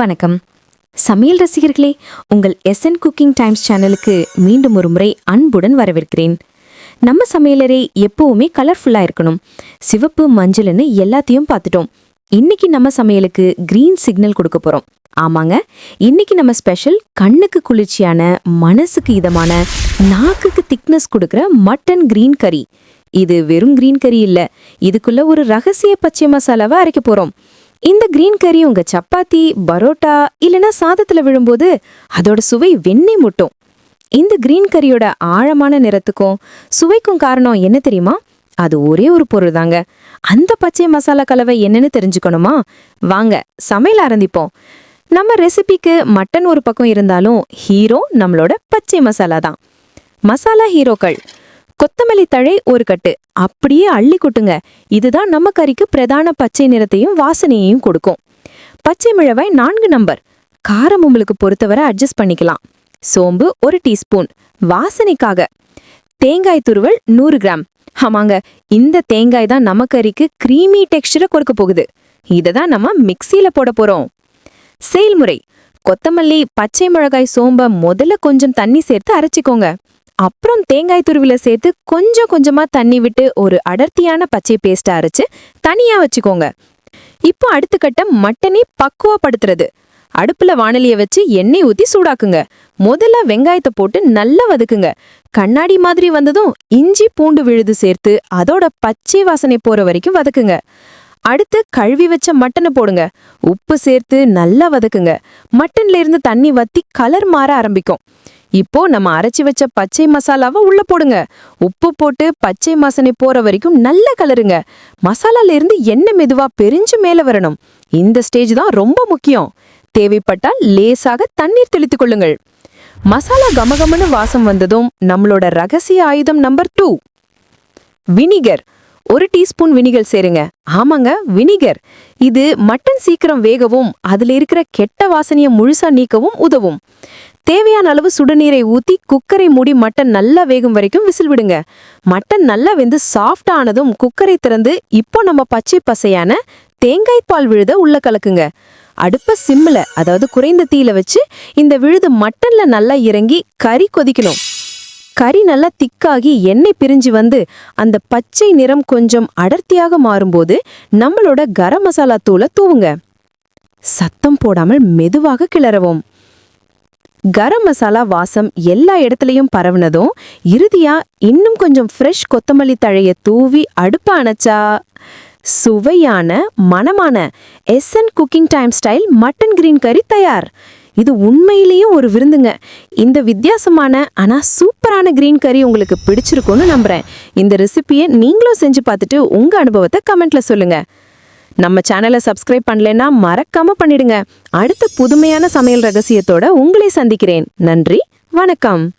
வணக்கம். சமையல் ரசிகர்களே உங்கள் எஸ்என் குக்கிங் டைம்ஸ் சேனலுக்கு மீண்டும் ஒரு முறை அன்புடன் வரவேற்கிறேன். நம்ம சமையலறை எப்போவுமே கலர்ஃபுல்லாக இருக்கணும். சிவப்பு மஞ்சள்னு எல்லாத்தையும் பார்த்துட்டோம். இன்னைக்கு நம்ம சமையலுக்கு கிரீன் சிக்னல் கொடுக்க போறோம். ஆமாங்க இன்னைக்கு நம்ம ஸ்பெஷல் கண்ணுக்கு குளிர்ச்சியான மனசுக்கு இதமான நாக்குக்கு திக்னஸ் கொடுக்குற மட்டன் கிரீன் கறி இது வெறும் கிரீன் கறி இல்லை இதுக்குள்ள ஒரு ரகசிய பச்சை மசாலாவை அரைக்க போறோம். இந்த கிரீன் கறி உங்க சப்பாத்தி பரோட்டா இல்லனா சாதத்துல விழும்போது அதோட சுவை வெண்ணெய் முட்டும். இந்த கிரீன் கறியோட ஆழமான நிறத்துக்கும் சுவைக்கும் காரணம் என்ன தெரியுமா? அது ஒரே ஒரு பொருள் தாங்க. அந்த பச்சை மசாலா கலவை என்னன்னு தெரிஞ்சுக்கணுமா? வாங்க சமையல் ஆரம்பிப்போம். நம்ம ரெசிபிக்கு மட்டன் ஒரு பக்கம் இருந்தாலும் ஹீரோ நம்மளோட பச்சை மசாலா தான். மசாலா ஹீரோக்கள் கொத்தமல்லி தழை ஒரு கட்டு. அப்படியே அள்ளி கொட்டுங்க. இதுதான் நம்ம கறிக்கு பிரதான பச்சை நிறத்தையும் வாசனையையும் கொடுக்கும். பச்சை மிளகாய் நான்கு நம்பர் காரம் உங்களுக்கு பொறுத்தவரை அட்ஜஸ்ட் பண்ணிக்கலாம். சோம்பு ஒரு டீஸ்பூன். வாசனைக்காக. தேங்காய் துருவல் நூறு கிராம். ஆமாங்க இந்த தேங்காய் தான் நம்ம கறிக்கு க்ரீமி டெக்ஸ்டரை கொடுக்க போகுது. இதை தான் நம்ம மிக்சியில் போட போகிறோம் செயல்முறை. கொத்தமல்லி பச்சை மிளகாய் சோம்பை முதல்ல கொஞ்சம் தண்ணி சேர்த்து அரைச்சிக்கோங்க. அப்புறம் தேங்காய் துருவில சேர்த்து கொஞ்சம் கொஞ்சமா தண்ணி விட்டு ஒரு அடர்த்தியான பச்சை பேஸ்ட்டை அரைச்சு தனியா வச்சுக்கோங்க. இப்போ அடுத்த கட்டம் மட்டனை பக்குவப்படுத்துறது. அடுப்புல வானலியை வச்சு எண்ணெய் ஊத்தி சூடாக்குங்க. முதல்ல வெங்காயத்தை போட்டு நல்லா வதக்குங்க. கண்ணாடி மாதிரி வந்ததும் இஞ்சி பூண்டு விழுது சேர்த்து அதோட பச்சை வாசனை போற வரைக்கும் வதக்குங்க. அடுத்து கழுவி வச்ச மட்டனை போடுங்க. உப்பு சேர்த்து நல்லா வதக்குங்க. மட்டன்ல இருந்து தண்ணி வத்தி கலர் மாற ஆரம்பிக்கும். இப்போ நம்ம அரைச்சி வச்ச பச்சை மசாலாவை உள்ள போடுங்க. உப்பு போட்டு பச்சை மசனை போற வரைக்கும் நல்லா கலருங்க. மசாலால இருந்து எண்ணெய் மெதுவா பெரிஞ்சு மேல வரணும். இந்த ஸ்டேஜ் தான் ரொம்ப முக்கியம். தேவைப்பட்டால் லேசாக தண்ணீர் தெளித்துக் கொள்ளுங்கள். மசாலா கமகமனு வாசம் வந்ததும் நம்மளோட ரகசிய ஆயுதம் நம்பர் டூ வினிகர். ஒரு டீஸ்பூன் வினிகர் சேருங்க. ஆமாங்க வினிகர். இது மட்டன் சீக்கிரம் வேகவும் அதில் இருக்கிற கெட்ட வாசனையை முழுசா நீக்கவும் உதவும். தேவையான அளவு சுடுநீரை ஊத்தி குக்கரை மூடி மட்டன் நல்லா வேகும் வரைக்கும் விசில் விடுங்க. மட்டன் நல்லா வெந்து சாஃப்ட் ஆனதும் குக்கரை திறந்து இப்போ நம்ம பச்சை பசையான தேங்காய் பால் விழுத உள்ள கலக்குங்க. அடுப்ப சிம்மில் அதாவது குறைந்த தீயில வச்சு இந்த விழுது மட்டன்ல நல்லா இறங்கி கறி கொதிக்கணும். கறி நல்லா திக்காகி எண்ணெய் பிரிஞ்சு வந்து அந்த பச்சை நிறம் கொஞ்சம் அடர்த்தியாக மாறும்போது நம்மளோட கரம் மசாலா தூளை தூவுங்க. சத்தம் போடாமல் மெதுவாக கிளறவும். கரம் மசாலா வாசம் எல்லா இடத்துலையும் பரவுனதும் இறுதியா இன்னும் கொஞ்சம் ஃப்ரெஷ் கொத்தமல்லி தழைய தூவி அடுப்பு அணைச்சா சுவையான மணமான SN cooking time style mutton green கறி தயார். இது உண்மையிலேயும் ஒரு விருந்துங்க. இந்த வித்தியாசமான ஆனால் சூப்பரான கிரீன் கறி உங்களுக்கு பிடிச்சிருக்கும்னு நம்புகிறேன் இந்த ரெசிபியை நீங்களும் செஞ்சு பார்த்துட்டு உங்கள் அனுபவத்தை கமெண்ட்டில் சொல்லுங்கள் நம்ம சேனலை சப்ஸ்கிரைப் பண்ணலைன்னா மறக்காம பண்ணிடுங்க. அடுத்த புதுமையான சமையல் ரகசியத்தோட உங்களை சந்திக்கிறேன். நன்றி வணக்கம்.